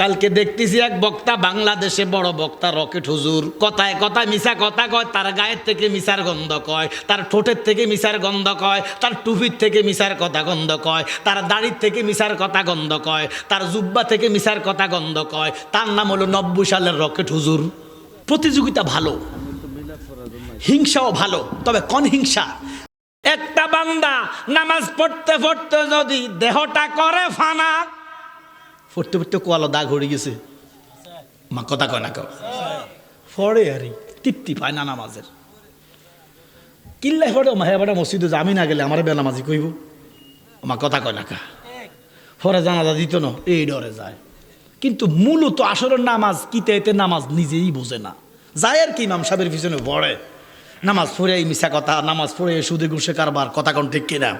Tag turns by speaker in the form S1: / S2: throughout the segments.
S1: কালকে দেখতেছি এক বক্তা বাংলাদেশে বড় বক্তা রকেট হুজুর। কথায় কথায় মিশা কথা কয়, তার গায়ের থেকে মিশার গন্ধ কয়, তার ঠোঁটের থেকে মিশার গন্ধ কয়, তার টুপির থেকে মিশার কথা গন্ধ কয়, তার দাড়ির থেকে মিশার কথা গন্ধ কয়, তার জুব্বা থেকে মিশার কথা গন্ধ কয়, তার নাম হলো নব্বই সালের রকেট হুজুর। প্রতিযোগিতা ভালো, হিংসাও ভালো, তবে কোন হিংসা? একটা বান্দা নামাজ পড়তে পড়তে যদি দেহটা করে ফানা পড়তে পড়তে কোয়ালো দাগ হয়ে গেছে। মা কথা কয় না কেউ পড়ে আরে তৃপ্তি পায় না নামাজের কিল্লাই পড়ে মা হেবাটা মসজিদে যামি না গেলে আমার বেনামাজি কইব মা কথা কয় না কা পরে জানাজা দিত না এই ডরে যায়। কিন্তু মূলত আসরের নামাজ, কিতে এতে নামাজ নিজেই বোঝে না। যায় আর কি, ইমাম সাহেবের পিছনে পড়ে নামাজ পড়ে এই মিশা কথা, নামাজ পড়ে সুদে ঘুষে কারবার কথা কোন ঠিক কিনা।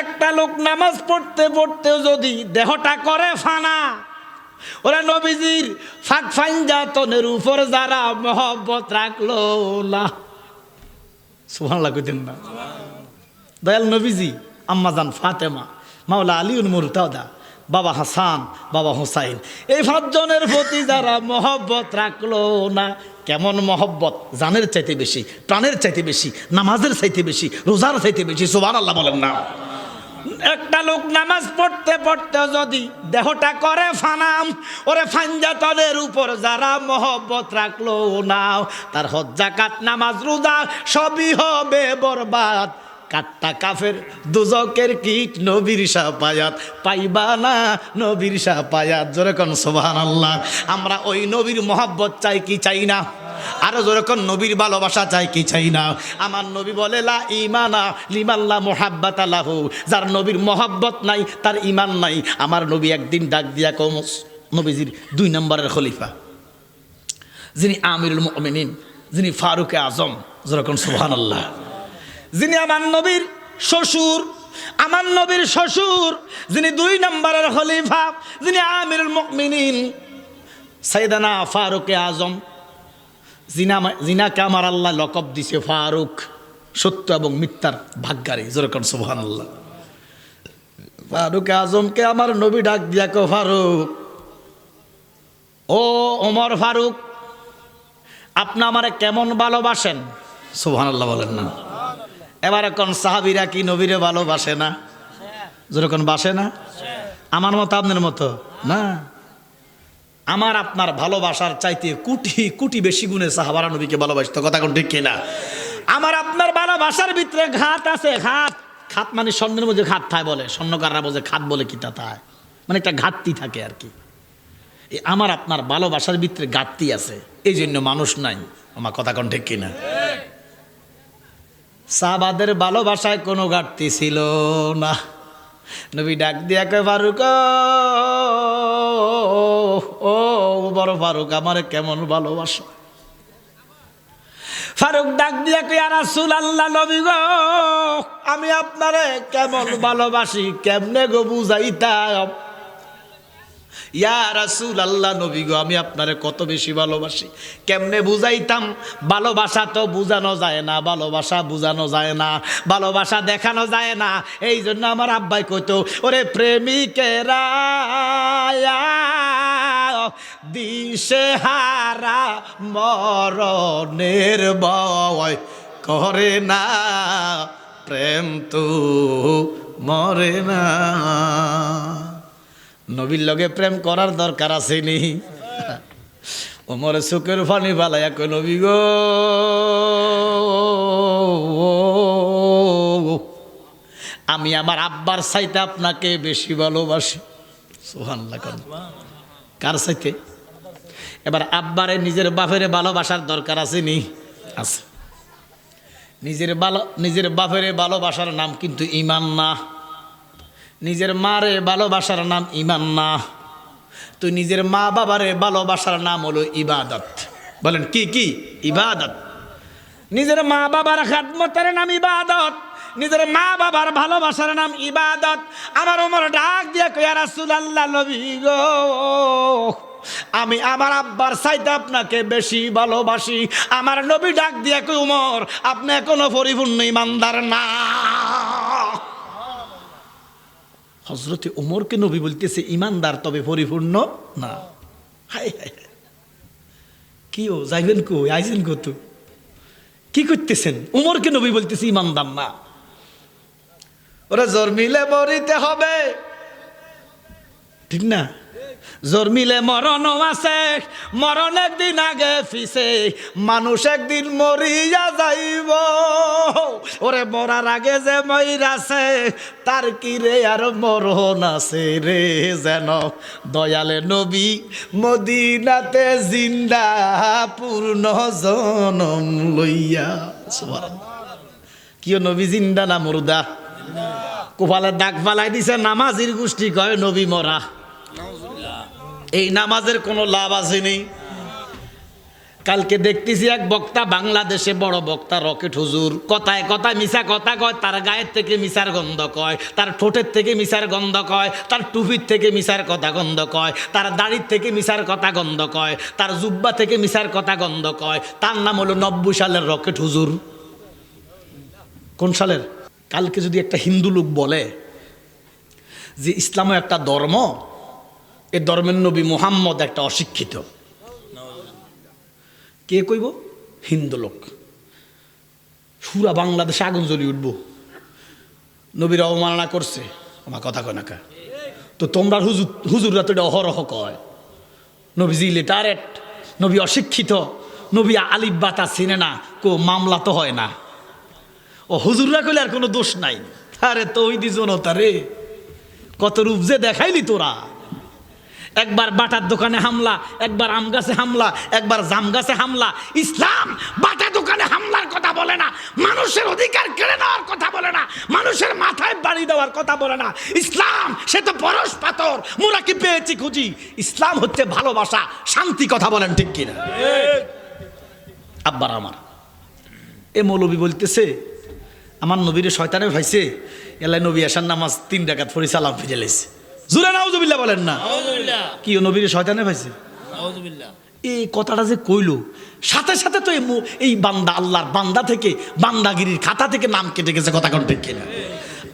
S1: একটা লোক নামাজ পড়তে পড়তে যদি দেহটা করে ফানা, ওরা নবীজির ফাঁক ফাইনজাতনের উপর যারা মহব্বত রাখল সুহান কইতেন না। দয়াল নবীজি আম্মাজান ফাতেমা, মাওলা আলী মুরতাদা, বাবা হাসান, বাবা হোসাইন, এই পাঁচজনের প্রতি যারা মহব্বত রাখল, না। কেমন মহব্বত? জানের চাইতে বেশি, প্রাণের চাইতে বেশি, নামাজের চাইতে বেশি, রোজার চাইতে বেশি সুবান আল্লাহ বলেন না। একটা লোক নামাজ পড়তে পড়তে যদি দেহটা করে ফানাম, ওরে ফাঞ্জাতনের উপর যারা মহব্বত রাখল না। তার হজ্জাকাত নামাজ, রোজা সবই হবে বরবাদ। কাট্টা কাফের, দুজকের কীট, নবীর সাপায়াত পাইবা না নবীর সাপায়াত যেরকম সোহান আল্লাহ আমরা ওই নবীর মহব্বত চাই কি চাই না? আরও যেরকম নবীর ভালোবাসা চাই কি চাই না? আমার নবী বলে, লা ইমানা লিমাল্লা মোহাব্বাত আলাহু যার নবীর মহব্বত নাই, তার ইমান নাই। আমার নবী একদিন ডাক দিয়া কম নবীজির দুই নম্বরের খলিফা, যিনি আমিরুল মুমিনিন, যিনি ফারুকে আজম। যেরকম সুবহান আল্লাহ যিনি আমার নবীর শ্বশুর, আমার নবীর শ্বশুর, যিনি দুই নম্বরের খলিফা, যিনি আমিরুল মুমিনিন সাইদানা ফারুকে আজম। জিনা জিনাকে আমার আল্লাহ লকব দিছে ফারুক, সত্য এবং মিথ্যার ভাগ্যারি। যেরকম সুবহান আল্লাহ ফারুক আজমকে আমার নবী ডাক দিয়া কো, ফারুক, ও ওমর ফারুক, আপনি আমারে কেমন ভালোবাসেন? সুবহান আল্লাহ বলেন না। এবার এখন সাহাবিরা কি নবীরে ভালোবাসে না? যেরকম বাসে না? আমার মতো, আপনার মতো? না। আমার আপনার ভালোবাসার চাইতে কুটি কুটি বেশি গুণে সাহাবারা নবীকে ভালোবাসতো। কথা কোন ঠিক কিনা? আমার আপনার ভালোবাসার ভিতরে ঘাত আছে, ঘাত। খাত মানে স্বর্ণের মধ্যে ঘাত থায় বলে, স্বর্ণকাররা বলে খাত বলে কিতা তাই মানে একটা ঘাটতি থাকে আর কি। এই আমার আপনার ভালোবাসার ভিতরে ঘাটতি আছে এই জন্য মানুষ নাই। আমার কথা কোন ঠিক কিনা? সাহাবাদের ভালোবাসায় কোনো ঘাটতি ছিল না। নবী ডাক দিয়া কয়, ফারুক ও বড় ফারুক, আমারে কেমন ভালোবাসো? ফারুক ডাক দিয়া কই আর আল্লাহ নবী গো, আমি আপনারে কেমন ভালোবাসি, কেমনে গো বুঝাইতাম? ইয়া রাসূল আল্লাহ নবী গো, আমি আপনারে কত বেশি ভালোবাসি, কেমনে বুঝাইতাম? ভালোবাসা তো বুঝানো যায় না, ভালোবাসা বুঝানো যায় না, ভালোবাসা দেখানো যায় না এই জন্য আমার আব্বাই কইতো, ওরে প্রেমিকেরা দিশে হারা মরণের বয় করে না, প্রেম তো মরে না। নবীর লগে প্রেম করার দরকার আছে নি ওমরে চোখের ফানি বালাইয়া কই নবী গো, আমি আমার আব্বার চাইতে আপনাকে বেশি ভালোবাসি। সোহান্লা কর। কার চাইতে এবার আব্বারে নিজের বাপের ভালোবাসার দরকার আছে নি? আছে। নিজের ভালো, নিজের বাপের ভালোবাসার নাম কিন্তু ইমান না। নিজের মারে ভালোবাসার নাম ইমান না। তো নিজের মা বাবারে ভালোবাসার নাম হলো ইবাদত। বলেন কি কি? ইবাদত। নিজের মা বাবার খাদমতের নাম ইবাদত। নিজের মা বাবার ভালোবাসার নাম ইবাদত। আমার ওমর ডাক দিয়ে কইয়া রাসূলুল্লাহ, নবী গো, আমি আমার আব্বার চাইতে আপনাকে বেশি ভালোবাসি। আমার নবী ডাক দিয়ে কই উমর, আপনি এখনও পরিপূর্ণ ইমানদার না। হজরতে ওমরকে নবী বলতেছে, ইমানদার তবে পরিপূর্ণ না। Hi hi hi. কি ও, যাইবেন কো আইসেন কো তো? কি করতেছেন? উমরকে নবী বলতেছে, ইমানদার না। ওরা জন্মিলে মরিতে হবে। ঠিক না? জন্মিলে মরণ আছে, মরণ একদিন আগে ফিসে, মানুষ একদিন মরিয়া যাইব। ওরে মরার আগে যে মইরাছে তার কি রে আর মরণ আছে রে যেন? দয়ালে নবী মদিনাতে জিন্দা পূর্ণ জনম লইয়া। কিয় নবী জিন্দা না মুর্দা? কোপালে দাগ ফালাই দিছে, নামাজির গোষ্ঠী কয়, নবী মরা। এই নামাজের কোনো লাভ আছে নেই। কালকে দেখতেছি এক বক্তা, বাংলাদেশে বড় বক্তা, রকেট হুজুর। কথায় কথায় মিশা কথা কয়, তার গায়ের থেকে মিশার গন্ধ কয়, তার ঠোঁটের থেকে মিশার গন্ধ কয়, তার টুপির থেকে মিশার কথা গন্ধ কয়, তার দাড়ির থেকে মিশার কথা গন্ধ কয়, তার জুব্বা থেকে মিশার কথা গন্ধ কয়। তার নাম হলো নব্বই সালের রকেট হুজুর। কোন সালের? কালকে যদি একটা হিন্দু লোক বলে যে ইসলামও একটা ধর্ম, এ ধর্মের নবী মুহাম্মদ একটা অশিক্ষিত। কে কইব? হিন্দু লোক। সুরা বাংলাদেশে আগুন জ্বলি উঠবো। নবীর অবমাননা করছে। আমার কথা কয় না তো তোমরা হুজুর হুজুররা তো এটা অহরহ কয়। নবীজি লিটারেট নবী অশিক্ষিত, নবী আলিফ বাতা চিনে না, কো মামলা তো হয় না। ও হুজুররা কইলে আর কোনো দোষ নাই। আরে তো ওই দি জনতা রে কত রূপ যে দেখাইলি তোরা। একবার বাটার দোকানে হামলা একবার আম গাছে হামলা একবার জাম গাছে হামলা। ইসলাম বাটা দোকানে হামলার কথা বলে না মানুষের অধিকার কেড়ে নেওয়ার কথা বলে না মানুষের মাথায় বাড়ি দেওয়ার কথা বলে না। ইসলাম সে তো পরশ পাথর মোরা কি পেয়েছি খুঁজি? ইসলাম হচ্ছে ভালোবাসা শান্তি কথা বলেন ঠিক কিনা? আব্বার আমার এ মৌলবী বলতেছে আমার নবীরে শয়তানে ভাইছে। এলাই নবী আসার নামাজ তিন ডাকাত ফরি সালাম ফিরে লেছে জুরে নাউজুবিল্লাহ বলেন না। কি নবীরে শয়তানে ভাইছে? এই কথাটা যে কইলো সাথে সাথে তো এই বান্দা আল্লাহর বান্দা থেকে বান্দাগিরির খাতা থেকে নাম কেটে গেছে কথা কোন ঠিক কিনা?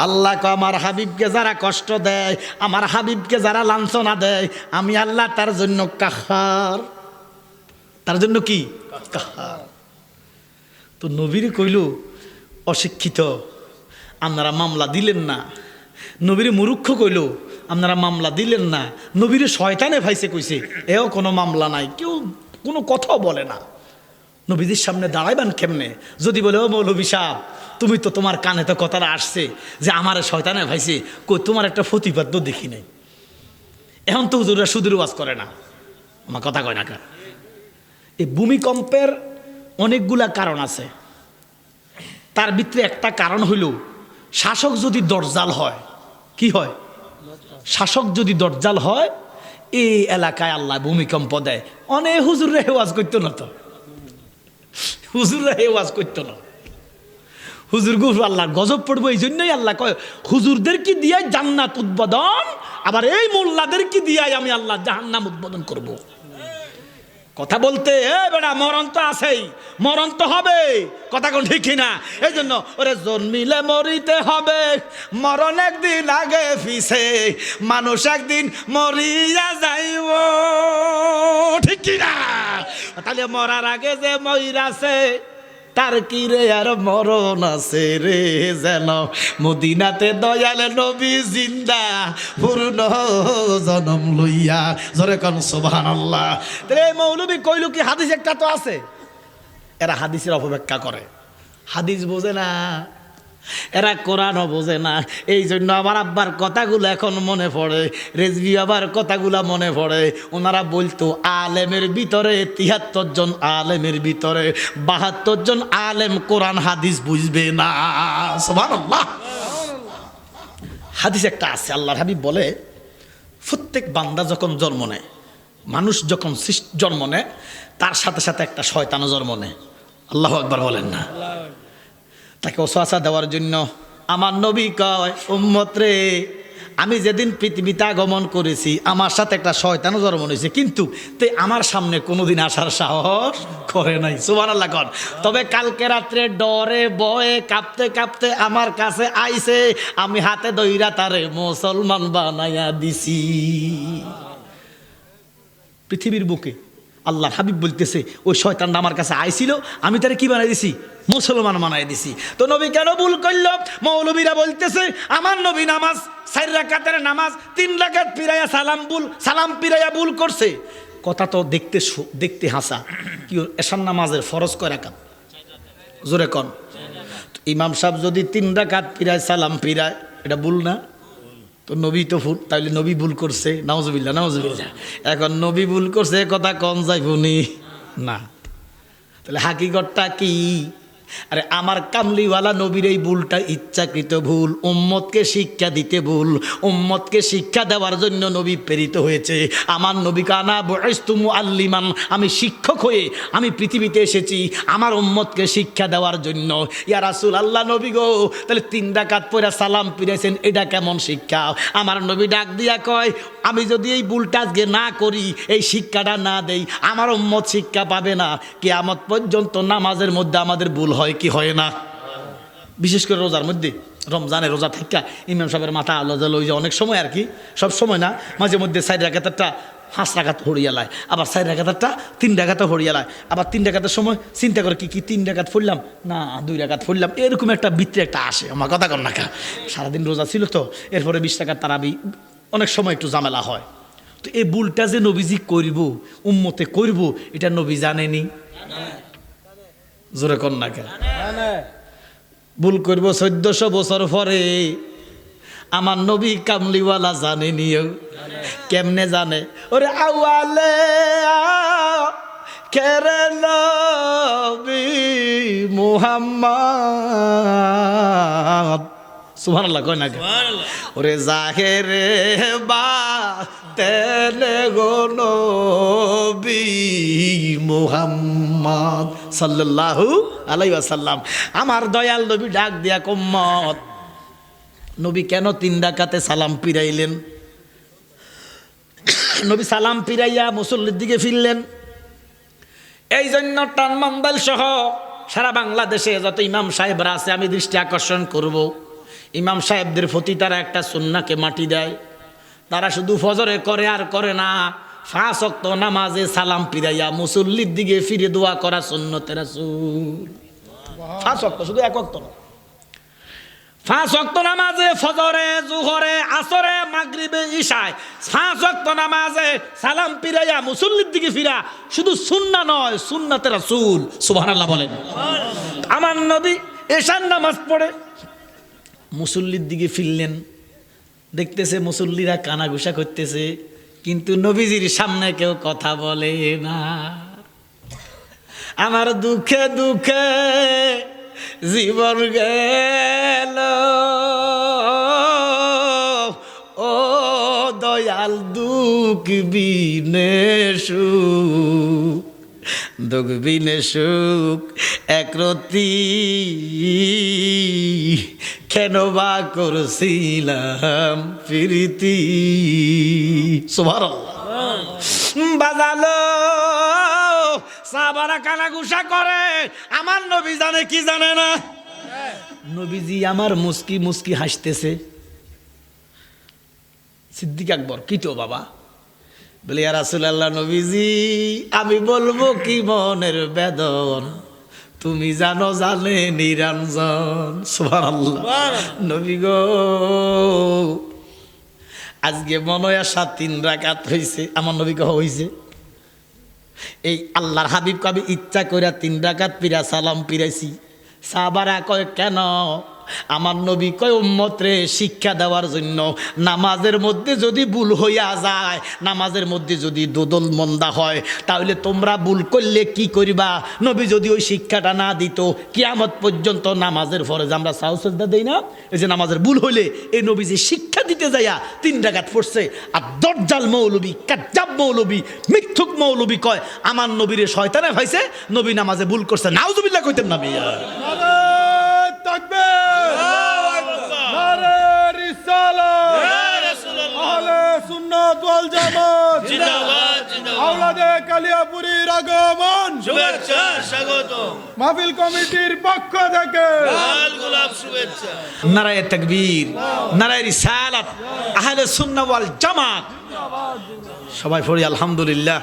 S1: আল্লাহ কো আমার হাবিবকে যারা কষ্ট দেয় আমার হাবিবকে যারা লাঞ্ছনা দেয় আমি আল্লাহ তার জন্য কাহার। তার জন্য কি? কাহার। তো নবীরে কইল অশিক্ষিত। আপনারা মামলা দিলেন না। নবীরে মুরুক্ষ কইল, আপনারা মামলা দিলেন না। নবীরে শয়তানে ভাইসে কইছে, এও কোনো মামলা নাই, কেউ কোনো কথাও বলে না। নবীদের সামনে দাঁড়াইবেন কেমনে? যদি বলে, ও মৌলবী সাহ তুমি তো তোমার কানে তো কথাটা আসছে যে আমার শয়তানে ভাইছে কই তোমার একটা প্রতিবাদ তো দেখি নাই। এখন তো হুজুরা সুদূর ওয়াজ করে না। আমার কথা কয় না কার এই ভূমিকম্পের অনেকগুলা কারণ আছে। তার ভিতরে একটা কারণ হইল, শাসক যদি দরজাল হয়, কি হয়? শাসক যদি দরজাল হয়, এই এলাকায় আল্লাহ ভূমিকম্প দেয়। অনেক হুজুররা হেওয়াজ করতো না তো। হুজুররা হেওয়াজ করতো না। হুজুর গুফ আল্লাহ গজব পড়ব, এই জন্যই আল্লাহ কয়, হুজুরদের কি দিয়াই জান্নাত উদ্বোধন, আবার এই মোল্লাদের কি দিয়াই আমি আল্লাহ জাহান্নাম উদ্বোধন করব। কথা বলতে, এ বেড়া মরণ তো আছেই, মরণ তো হবে। কথা কোন ঠিক না এই জন্য ওরে জন্মিলে মরিতে হবে। মরণ একদিন আগে পিছে মানুষ একদিন মরিয়া যাইব। ঠিক কিনা? তাহলে মরার আগে যে মইরাছে তার কি রে আর মরণ আছে রে যেন? মদিনাতে দয়াল নবী জিন্দা, পূর্ণ জনম লইয়া। জরে কন সোভান তাহলে এই মৌলবী কইল কি, হাদিস একটা তো আছে। এরা হাদিসের অপব্যাখ্যা করে। হাদিস বোঝে না। এরা কোরআনও বোঝে না। এই জন্য আমার আব্বার কথাগুলো এখন মনে পড়ে। রেজবি আবার কথাগুলো মনে পড়ে। ওনারা বলতো, আলেমের ভিতরে তিয়াত্তর জন আলেমের ভিতরে, বাহাত্তর জন আলেম কোরআন হাদিস বুঝবে না। হাদিস একটা আছে, আল্লাহর হাবিব বলে, প্রত্যেক বান্দা যখন জন্ম নেয়, মানুষ যখন জন্ম নেয়, তার সাথে সাথে একটা শয়তানও জন্ম নেয়। আল্লাহ একবার বলেন না। তাকে ওসাসা দেওয়ার জন্য আমার নবী কয়, উম্মত রে, আমি যেদিন পৃথিবীতে আগমন করেছি, আমার সাথে একটা শয়তানও জন্ম নিয়েছে। কিন্তু তে আমার সামনে কোনোদিন আসার সাহস করে নাই। সুবান আল্লাহ কর তবে কালকে রাত্রে ডরে, বয়ে, কাঁপতে কাঁপতে আমার কাছে আইছে, আমি হাতে দইরা তারে মুসলমান বানাইয়া দিছি। পৃথিবীর বুকে আল্লাহ হাবিব বলতেছে, ওই শয়তানটা আমার কাছে আইছিল, আমি তারে কি বানাই দিছি? মুসলমান বানাই দিছি। তো নবী কেন ভুল করল? মৌলবীরা বলতেছে, আমার নবী নামাজ, চার রাকাতের নামাজ, তিন রাকাত পিরাইয়া সালাম বুল সালাম পিরাইয়া ভুল করছে। কথা তো দেখতে দেখতে হাসা। কি এসান নামাজের ফরজ কয় রাকাত? জোরে কন। ইমাম সাহেব যদি তিন রাকাত পিরায় সালাম পিরায় এটা ভুল না? তো নবী তো ভুল, তাইলে নবী ভুল করছে নাওজবিল্লা নাওজবিল্লা এখন নবী ভুল করছে কথা কম ফুনি না। তাহলে হাকিগতটা কি? আরে আমার কামলিওয়ালা নবীর এই ভুলটা ইচ্ছাকৃত ভুল, উম্মতকে শিক্ষা দিতে ভুল, উম্মতকে শিক্ষা দেওয়ার জন্য নবী প্রেরিত হয়েছে। আমার নবী কানা বয়স্তুমু আল্লিমান আমি শিক্ষক হয়ে আমি পৃথিবীতে এসেছি, আমার উম্মতকে শিক্ষা দেওয়ার জন্য। ইয়া রাসুল আল্লাহ নবী গো, তাহলে তিন ডাকাত পরে সালাম পিরেছেন এটা কেমন শিক্ষা? আমার নবী ডাক দিয়া কয় আমি যদি এই ভুলটা আজকে না করি, এই শিক্ষাটা না দেই, আমার উম্মত শিক্ষা পাবে না। কিয়ামত পর্যন্ত নামাজের মধ্যে আমাদের ভুল হয় কি হয় না? বিশেষ করে রোজার মধ্যে রমজানে রোজা থাকা ইমাম সাহেবের মাথা আলাদা লই যায় অনেক সময় আর কি, সব সময় না, মাঝে মধ্যে সাইড রাখাতারটা পাঁচ রাখাত হরিয়ালায় আবার সাইড রাখাতারটা তিন রাখাতে হরিয়ালায় আবার তিন রাখাতের সময় চিন্তা করে কি কি তিন রাখাত ফুললাম না, দুই রাখাত ফুললাম এরকম একটা বৃত্তি একটা আসে, আমার কথা কর না সারাদিন রোজা ছিল তো, এরপরে বিশ টাকার তারাবি অনেক সময় একটু ঝামেলা হয়। তো এই ভুলটা যে নবীজি করব, উম্মতে করব, এটা নবী জানেনি। জোরে না কেন? ভুল করব চোদ্দশো বছর পরে, আমার নবী কামলিওয়ালা জানে নিও কেমনে জানে? ওরে আওয়ালে কেরে নবী মুহাম্মদ? সুবহানাল্লাহ কয় না? ওরে জাহেরে বা তেলে গো নবী মুহাম্মদ সাল্লাল্লাহু আলাইহি ওয়াসাল্লাম। আমার দয়াল নবী ডাক দিয়া কম্মত নবী কেন তিন ডাকাতে সালাম পিরাইলেন নবী সালাম পিরাইয়া মুসল্লির দিকে ফিরলেন। এই জন্য টানমান্দাল সহ সারা বাংলাদেশে যত ইমাম সাহেবরা আছে আমি দৃষ্টি আকর্ষণ করব। ইমাম সাহেবদের প্রতি তারা একটা সুন্নাকে মাটি দেয়। তারা শুধু ফজরে করে আর করে না ফাঁস অক্ত নামাজে সালাম পিরাইয়া মুসল্লির দিকে ফিরে দোয়া করা সুন্নতের রাসূল। ফাঁস অক্ত শুধু এক অক্ত না। পাঁচ অক্ত নামাজে ফজরে, জুহরে, আসরে, মাগরিবে ইশায় পাঁচ অক্ত নামাজে সালাম পিরাইয়া মুসল্লির দিকে ফিরা শুধু সুন্না নয় সুন্নাতে রাসূল। সুবহানাল্লাহ বলেন। আমার নবী এশার নামাজ পড়ে। মুসল্লির দিকে ফিরলেন। দেখতেছে মুসল্লিরা কানাঘুষা করতেছে, কিন্তু নবীজির সামনে কেউ কথা বলে না। আমার দুঃখে দুঃখে জীবন গেল। ও দয়াল দুঃখ বিনে সুখ, দুঃখ বিনে সুখ একরতি কেন বা করছিলাম প্রীতি? সুভার বাজালো। সাবারা কানাগুসা করে। আমার নবী জানে কি জানে না? নবীজি আমার মুস্কি মুস্কি হাসতেছে। সিদ্দিক আকবর, কি তো বাবা? বলে আর রাসূলুল্লাহ নবীজি, আমি বলব কি মনের বেদন? তুমি জানো জানে নিরঞ্জন। নবী গো আজকে মনে সাত তিন রাকাত হয়েছে আমার নবী কহ হয়েছে এই আল্লাহর হাবিব কবি ইচ্ছা করে তিন রাকাত পিরা সালাম পিরাইছি। সাবারা কয় কেন আমার নবী কয়, উম্মতরে শিক্ষা দেওয়ার জন্য নামাজের মধ্যে যদি ভুল হইয়া যায়, নামাজের মধ্যে যদি দোদল মন্দা হয়, তাহলে তোমরা ভুল করলে কি করিবা? নবী যদি ওই শিক্ষাটা না দিত, কিয়ামত পর্যন্ত নামাজের ফরজ আমরা সাহসদা দেই না? এই যে নামাজের ভুল হইলে এই নবী যে শিক্ষা দিতে যাইয়া তিন ডাকাত পড়ছে, আর দরজাল মৌলবী, কাজ্জাব মৌলবী, মিথ্যুক মৌলবী কয়, আমার নবীরে শয়তানে ভাইছে নবী নামাজে ভুল করছে। নাউজুবিল্লাহ কইতেন না মিয়া।
S2: ওয়াল জামাত।
S3: জিন্দাবাদ জিন্দাবাদ।
S2: আওলাদে কালিয়াপুরীর আগমন।
S3: শুভেচ্ছা স্বাগত
S2: মাহফিল কমিটির পক্ষ থেকে।
S3: লাল গোলাপ শুভেচ্ছা।
S1: নারায় তাকবীর নারায় রিসালাত আহলে সুন্নাহ ওয়াল জামাত। সবাই পড়ি আলহামদুলিল্লাহ।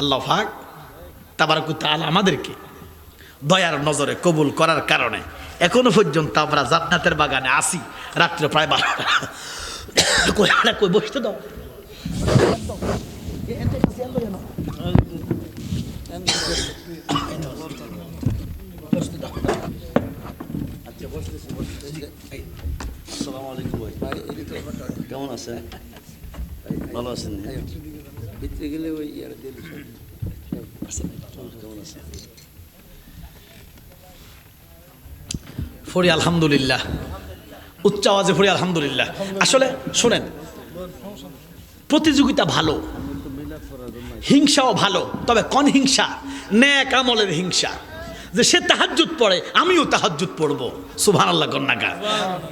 S1: আল্লাহ পাক তাবারকু তাআলা আমাদেরকে দয়ার নজরে কবুল করার কারণে এখনও পর্যন্ত আমরা জান্নাতের বাগানে আসি রাত্রে প্রায় বারোটা। কই আরে কই বসতে দাও
S4: কেমন আছেন ভালো আছেন ভিতরে গেলে ওই ইয়ার কেমন আছেন
S1: ফড়ি আলহামদুলিল্লাহ। উচ্চ আওয়াজে পড়ি আলহামদুলিল্লাহ। আসলে শোনেন, প্রতিযোগিতা ভালো, হিংসাও ভালো, তবে কোন হিংসা? ন্যাক আমলের হিংসা। যে সে তাহাজুত পড়ে, আমিও তাহাজুত পড়ব। সুভান আল্লাহ কন্যাকা